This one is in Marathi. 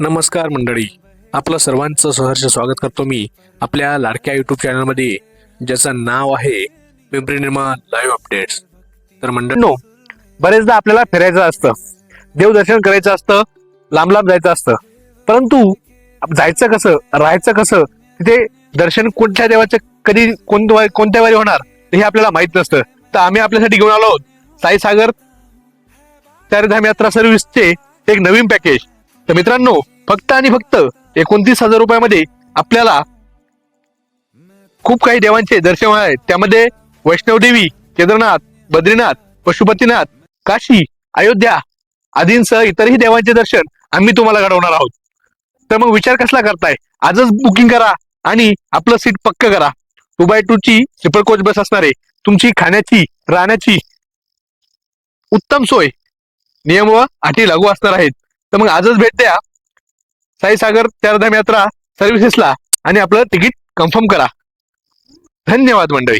नमस्कार मंडळी. आपलं सर्वांचं सहर्ष स्वागत करतो मी आपल्या लाडक्या युट्यूब चॅनलमध्ये ज्याचं नाव आहे पिंपरी निर्माण लाईव्ह अपडेट्स तर मंडळ नो बरेचदा आपल्याला फिरायचं असतं देवदर्शन करायचं असतं लांब लांब जायचं असतं. परंतु जायचं कसं राहायचं कसं तिथे दर्शन कोणत्या देवाचं कधी कोणत्या वारी होणार? हे आपल्याला माहीत नसतं. तर आम्ही आपल्यासाठी घेऊन आलो आहोत. साईसागर चारधाम यात्रा सर्व्हिसचे एक नवीन पॅकेज तर मित्रांनो फक्त आणि फक्त एकोणतीस हजार रुपयामध्ये आपल्याला खूप काही देवांचे दर्शन आहे त्यामध्ये वैष्णवदेवी केदारनाथ बद्रीनाथ पशुपतीनाथ काशी अयोध्या आदींसह इतरही देवांचे दर्शन आम्ही तुम्हाला घडवणार आहोत. तर मग विचार कसला करताय? आजच बुकिंग करा आणि आपलं सीट पक्क करा. टू बाय टू ची ट्रिपल कोच बस असणार आहे तुमची खाण्याची राहण्याची उत्तम सोय. नियम व अटी लागू असणार आहेत. तर मग आजच भेट द्या. साईसागर चारधाम यात्रा सर्व्हिसेसला आणि आपलं तिकीट कन्फर्म करा. धन्यवाद मंडळी.